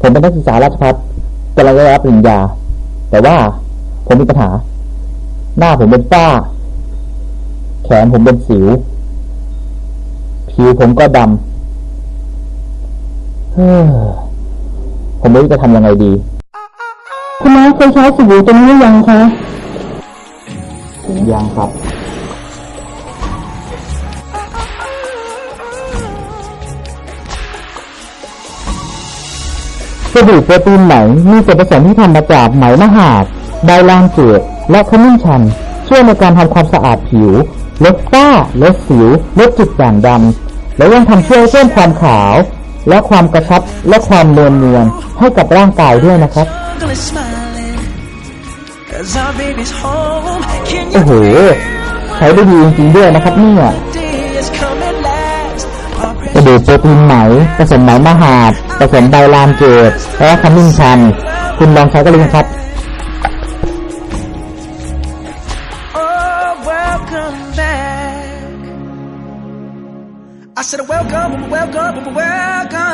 ผมเป็นนักศึกษาราชภัฏกำลังจะรับปริญญา แต่ว่าผมมีปัญหา หน้าผมเป็นฝ้า แขนผมเป็นสิว ผิวผมก็ดำเฮ้อผมไม่รู้จะทำยังไงดี คุณน้าเคยใช้สบู่ตัวนี้หรือยังคะยังครับ สบู่โปรตีนไหมมีส่วนผสมที่ทำมาจากไหมมหาดไดลานเกตและขมิ้นชัน ช่วยในการทำความสะอาดผิว ลดฝ้า ลดสิว ลดจุดด่างดำ และยังทำช่วยเพิ่มความขาว และความกระชับและความเนียนเนียนให้กับร่างกายด้วยนะครับ โอ้โห ใช้ได้ดีจริงๆด้วยนะครับเนี่ย ระดูกโปรตีนไหม ผสมไหมมหาด ผสมไบลามเกตและขมิ้นชัน คุณลองใช้กันเลยนะครับ Oh, welcome back. I said welcome, welcome, welcome.